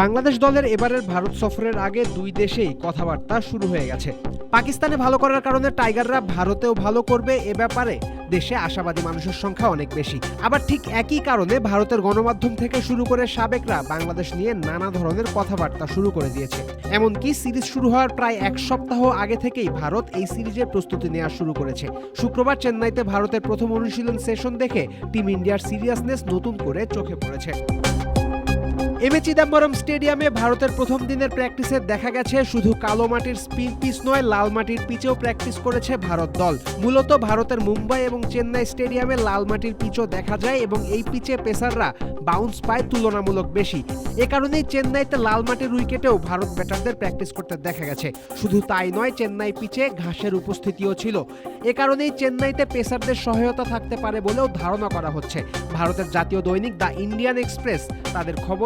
বাংলাদেশ দলের এবারের ভারত সফরের আগে দুই দেশেই কথাবার্তা শুরু হয়ে গেছে। পাকিস্তানে ভালো করার কারণে টাইগাররা ভারতেও ভালো করবে এ ব্যাপারে দেশে আশাবাদী মানুষের সংখ্যা অনেক বেশি। আবার ঠিক একই কারণে ভারতের গণমাধ্যম থেকে শুরু করে সাবেকরা বাংলাদেশ নিয়ে নানা ধরনের কথাবার্তা শুরু করে দিয়েছে। এমনকি সিরিজ শুরু হওয়ার প্রায় এক সপ্তাহ আগে থেকেই ভারত এই সিরিজের প্রস্তুতি নেওয়া শুরু করেছে। শুক্রবার চেন্নাইতে ভারতের প্রথম অনুশীলন সেশন দেখে টিম ইন্ডিয়ার সিরিয়াসনেস নতুন করে চোখে পড়েছে। এম এ চিদাম্বরম স্টেডিয়ামে ভারতের প্রথম দিনের প্র্যাকটিসে দেখা গেছে শুধু কালো মাটির স্পিন পিচ নয়, লাল মাটির পিচেও প্র্যাকটিস করেছে ভারত দল। মূলত ভারতের মুম্বাই এবং চেন্নাই স্টেডিয়ামে লাল মাটির পিচও দেখা যায় এবং এই পিচে পেসাররা বাউন্স পায় তুলনামূলক বেশি। এ কারণেই চেন্নাইতে লাল মাটির উইকেটেও ভারত ব্যাটারদের প্র্যাকটিস করতে দেখা গেছে। শুধু তাই নয়, চেন্নাই পিচে ঘাসের উপস্থিতিও ছিল। এ কারণেই চেন্নাইতে পেসারদের সহায়তা থাকতে পারে বলেও ধারণা করা হচ্ছে। ভারতের জাতীয় দৈনিক দ্য ইন্ডিয়ান এক্সপ্রেস তাদের খবরে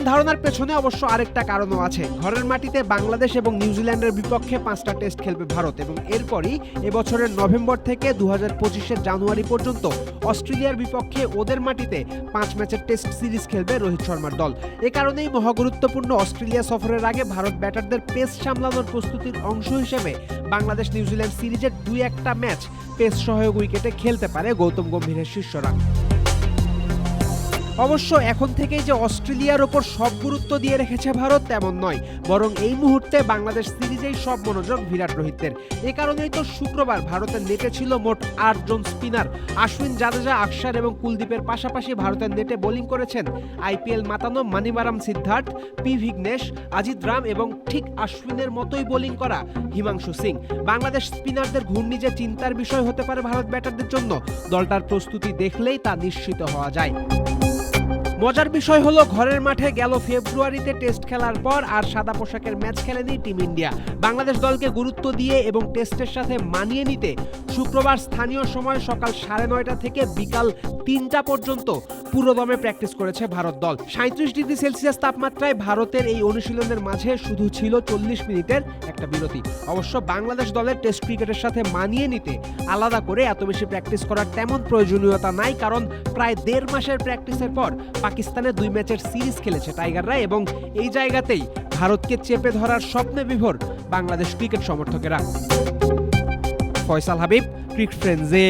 এমন ধারণার পেছনে অবশ্য আরেকটা কারণও আছে। ঘরের মাটিতে বাংলাদেশ এবং নিউজিল্যান্ডের বিপক্ষে পাঁচটা টেস্ট খেলবে ভারত এবং এরপরই এবছরের নভেম্বর থেকে দু হাজার জানুয়ারি পর্যন্ত অস্ট্রেলিয়ার বিপক্ষে ওদের মাটিতে পাঁচ ম্যাচের টেস্ট সিরিজ খেলবে রোহিত শর্মার দল। এ কারণেই মহাগুরুত্বপূর্ণ অস্ট্রেলিয়া সফরের আগে ভারত ব্যাটারদের পেস সামলানোর প্রস্তুতির অংশ হিসেবে বাংলাদেশ নিউজিল্যান্ড সিরিজের দুই একটা ম্যাচ পেস সহায়ক উইকেটে খেলতে পারে গৌতম গম্ভীরের শিষ্যরা। অবশ্য এখন থেকেই যে অস্ট্রেলিয়ার ওপর সব গুরুত্ব দিয়ে রেখেছে ভারত তেমন নয়, বরং এই মুহূর্তে বাংলাদেশ সিরিজেই সব মনোযোগ বিরাট রোহিতের। এ কারণেই তো শুক্রবার ভারতের নেটে ছিল মোট আটজন স্পিনার। আশ্বিন জাদেজা, আকসার এবং কুলদীপের পাশাপাশি ভারতের নেটে বোলিং করেছেন আইপিএল মাতানো মানিমারাম সিদ্ধার্থ, পি ভিঘ্নেশ আজিত রাম এবং ঠিক আশ্বিনের মতোই বোলিং করা হিমাংশু সিং। বাংলাদেশ স্পিনারদের ঘূর্ণি যে চিন্তার বিষয় হতে পারে ভারত ব্যাটারদের জন্য, দলটার প্রস্তুতি দেখলেই তা নিশ্চিত হওয়া যায়। মজার বিষয় হলো, ঘরের মাঠে গেল ফেব্রুয়ারিতে টেস্ট খেলার পর আর সাদা পোশাকের ম্যাচ খেলেনি টিম ইন্ডিয়া। বাংলাদেশ দলকে গুরুত্ব দিয়ে এবং টেস্টের সাথে মানিয়ে নিতে শুক্রবার স্থানীয় সময় সকাল সাড়ে নয়টা থেকে বিকাল তিনটা পর্যন্ত পুরোদমে প্র্যাকটিস করেছে ভারত দল। সাঁত্রিশ ডিগ্রি সেলসিয়াস তাপমাত্রায় ভারতের এই অনুশীলনের মাঝে শুধু ছিল চল্লিশ মিনিটের একটা বিরতি। অবশ্য বাংলাদেশ দলের টেস্ট ক্রিকেটের সাথে মানিয়ে নিতে আলাদা করে এত বেশি প্র্যাকটিস করার তেমন প্রয়োজনীয়তা নাই, কারণ প্রায় দেড় মাসের প্র্যাকটিসের পর পাকিস্তানে দুই ম্যাচের সিরিজ খেলেছে টাইগাররা এবং এই জায়গাতেই ভারতকে চেপে ধরার স্বপ্নে বিভোর বাংলাদেশ ক্রিকেট সমর্থকেরা। ফয়সাল হাবিব ক্রিকেট ফ্রেন্ডসে।